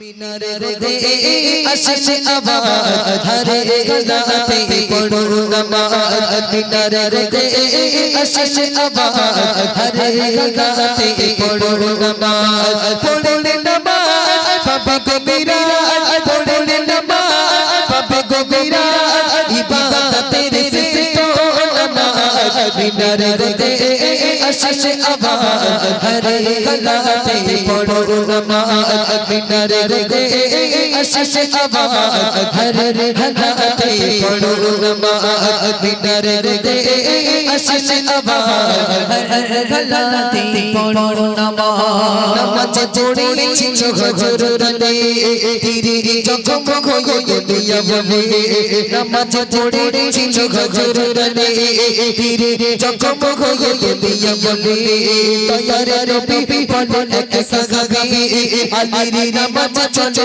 মিনারে দে আসে আবাদ, হরে গলাতে পড়ো নমাজ। মিনারে দে আসে আবাদ, হরে গলাতে পড়ো নমাজ। পড়লে নমাজ পাবে গো বিরাজ পড়লে নমাজ পাবে গো বিরাজ ইবাদতের শ্রেষ্ঠ নমাজ। মিনারে দে আসে আবাদ, হরে গলাতে পড়ো من নমাজ মিনারে দে আসে আবাদ হরে গলাতে পড়ো নমাজ মিনারে দে আসে আবাদ হরে গলাতে পড়ো নমাজ নামাজ পড়েছি হজর দলে তিরি জগমগ হয়ে দিয়া বলে নামাজ পড়েছি হজর দলে তিরি জগমগ হয়ে দিয়া বলে তয়ারে নবী বলে এক সাহাবী। আলীর নামাজ চলে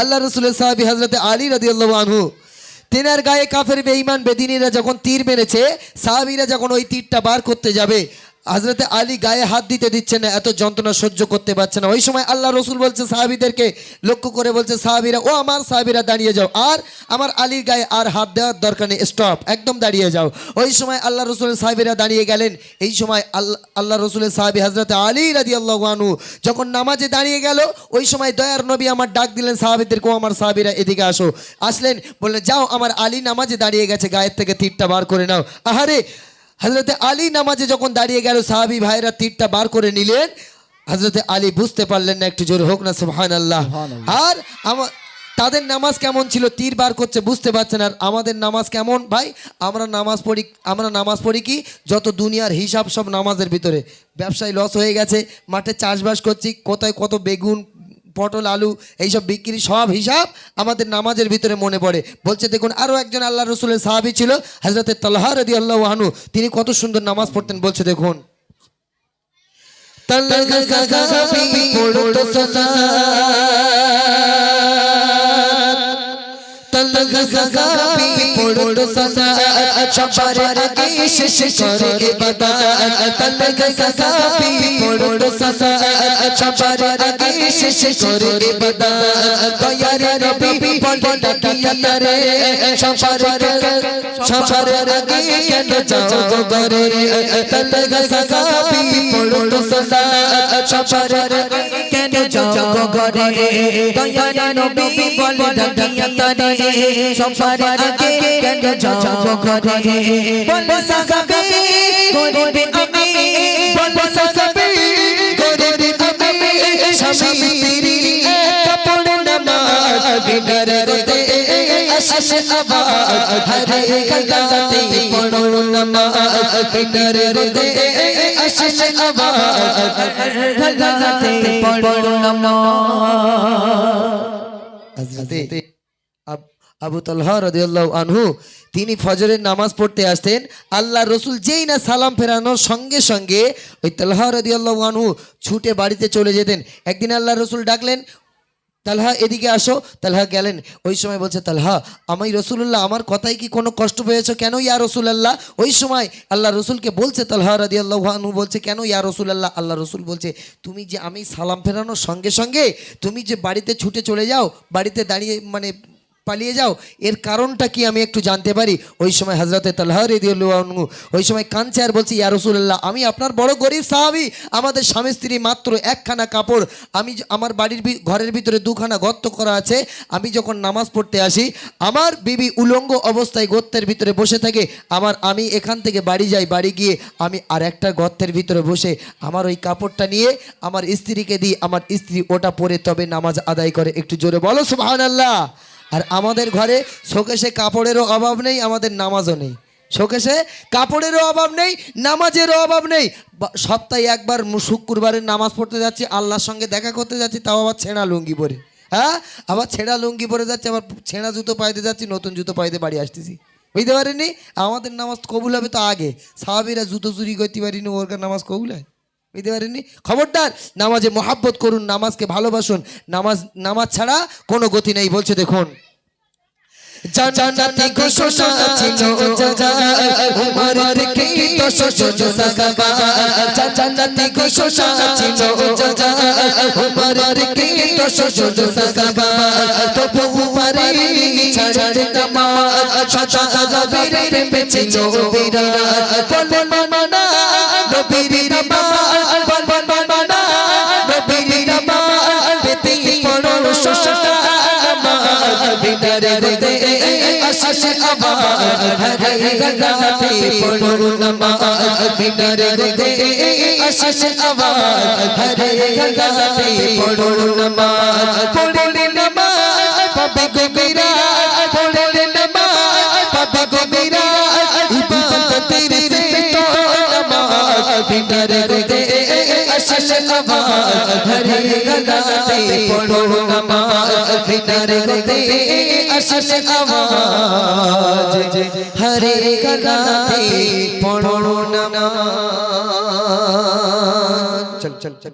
আল্লাহ রসুলের সাহাবি হজরত আলী রাদিয়াল্লাহু আনহু তেনার গায়ে কাফের বেঈমান বেদিনীরা যখন তীর মেরেছে সাহাবীরা যখন ওই তীরটা বার করতে যাবে। হজরতে আলী গায়ে হাত দিতে দিচ্ছে না, এত যন্ত্রণা সহ্য করতে পারছে না। ওই সময় আল্লাহ রসুল বলছে, সাহাবিদেরকে লক্ষ্য করে বলছে, সাহাবিরা, ও আমার সাহাবিরা, দাঁড়িয়ে যাও। আর আমার আলীর গায়ে আর হাত দেওয়ার দরকার নেই। স্টপ, একদম দাঁড়িয়ে যাও। ওই সময় আল্লাহ রসুলের সাহাবিরা দাঁড়িয়ে গেলেন। এই সময় আল্লাহ আল্লাহ রসুলের সাহাবি হজরত আলী রাদি আল্লাহ আনু যখন নামাজে দাঁড়িয়ে গেল, ওই সময় দয়ার নবী আমার ডাক দিলেন, সাহাবিদেরকে, ও আমার সাহাবিরা, এদিকে আসো। আসলেন, বললেন, যাও, আমার আলী নামাজে দাঁড়িয়ে গেছে, গায়ের থেকে তীরটা বার করে নাও। আহারে হজরতে আলী নামাজে যখন দাঁড়িয়ে গেল সাহাবি ভাইরা তীরটা বার করে নিলেন। হজরতে আলী বুঝতে পারলেন না একটু জোর হোক না সুবহান আল্লাহ আর আমার তাদের নামাজ কেমন ছিল? তীর বার করছে বুঝতে পারছেন? আর আমাদের নামাজ কেমন ভাই? আমরা নামাজ পড়ি আমরা নামাজ পড়ি কি? যত দুনিয়ার হিসাব সব নামাজের ভিতরে। ব্যবসায় লস হয়ে গেছে মাঠে চাষবাস করছি কোথায় কত বেগুন পটল আলু এইসব বিক্রি সব হিসাব আমাদের নামাজের ভিতরে মনে পড়ে বলছে দেখুন আরও একজন আল্লাহ রসুলের সাহাবি ছিল হাজরতের তাল্লাহ রদি আল্লাহ আনু তিনি কত সুন্দর নামাজ পড়তেন বলছে দেখুন পড়তো তলগ সাহাবী পড়তো সালাত সবার আগে শেষ করে ইবাদত তলগ সাহাবী পড়তো সালাত সবার আগে শেষ করে ইবাদত দয়ার নবী ডাকিয়া তারে সবার সবার আগে কেন যাও গরে তলগ সাহাবী পড়তো সালাত সবার আগে কেন যাও দয়ার নবী বলে ডাকিয়া তারে সবার আগে কেন যাও গরে বল সাহাবী গরিবে আমি বল সাহাবী গরিবে আমি স্বামী স্ত্রী কাপড় নামাজ বিনার রতে আসে আবাদ হরে গলাতে আবু তালহা রাদিয়াল্লাহু আনহু, তিনি ফজরের নামাজ পড়তে আসতেন। আল্লাহ রসুল যেই না সালাম ফেরানোর সঙ্গে সঙ্গে ওই তালহা রাদিয়াল্লাহু আনহু ছুটে বাড়িতে চলে যেতেন। একদিন আল্লাহ রসুল ডাকলেন তালহা, এদিকে আসো। তালহা গেলেন। ওই সময় বলছে, তালহা, আমি রসুল্লাহ আমার কথাই কি কোনো কষ্ট পেয়েছ? কেন ইয়া রসুলাল্লাহ? ওই সময় আল্লাহ রসুলকে বলছে, তালহা রাদি আল্লাহানু বলছে, কেন ইয়া রসুলাল্লাহ? আল্লাহ রসুল বলছে, তুমি যে আমি সালাম ফেরানোর সঙ্গে সঙ্গে, তুমি যে বাড়িতে ছুটে চলে যাও, বাড়িতে দাঁড়িয়ে মানে পালিয়ে যাও, এর কারণটা কি আমি একটু জানতে পারি? ওই সময় হজরতে তাল্লাহ রেদিউল্লাহনু ওই সময় কাঁদছে আর বলছি, ইয়া রসুল্লাহ আমি আপনার বড় গরিব সাহাবি, আমাদের স্বামী স্ত্রী মাত্র একখানা কাপড়, আমি আমার বাড়ির ঘরের ভিতরে দুখানা গর্ত করা আছে, আমি যখন নামাজ পড়তে আসি, আমার বিবি উলঙ্গ অবস্থায় গর্তের ভিতরে বসে থাকে, আমার আমি এখান থেকে বাড়ি যাই, বাড়ি গিয়ে আমি আর একটা গর্তের ভিতরে বসে আমার ওই কাপড়টা নিয়ে আমার স্ত্রীকে দিই, আমার স্ত্রী ওটা পরে তবে নামাজ আদায় করে, একটু জোরে বলো সুবহান আল্লাহ আর আমাদের ঘরে শোকেশে কাপড়েরও অভাব নেই, আমাদের নামাজও নেই। শোকেশে কাপড়েরও অভাব নেই, নামাজেরও অভাব নেই। সপ্তাহে একবার শুক্রবারের নামাজ পড়তে যাচ্ছি, আল্লাহর সঙ্গে দেখা করতে যাচ্ছি, তাও আবার ছেঁড়া লুঙ্গি পরে। হ্যাঁ? আবার ছেঁড়া লুঙ্গি পরে যাচ্ছি, আবার ছেঁড়া জুতো পাইতে যাচ্ছি, নতুন জুতো পাইতে বাড়ি আসতেছি। বুঝতে পারিনি? আমাদের নামাজ কবুল হবে তো আগে। সাহাবিরা জুতো চুরি করতে পারিনি, ওর নামাজ কবুল হয়? বুঝতে পারেননি খবরদার, নামাজে মহাব্বত করুন, নামাজকে ভালোবাসুন। নামাজ নামাজ ছাড়া কোনো গতি নেই, বলছে দেখুন। জান্নাতি মানা বিনারে আশিস আবাদ হরে গলাতে পড়ো নমাজ আশিস আবাদ হরে গলাতে পড়ো নমাজ পড়লে নমাজ বিনারে গতে আশিস আওয়াজ হরে গলাতে পড়ো নমাজ চল চল চল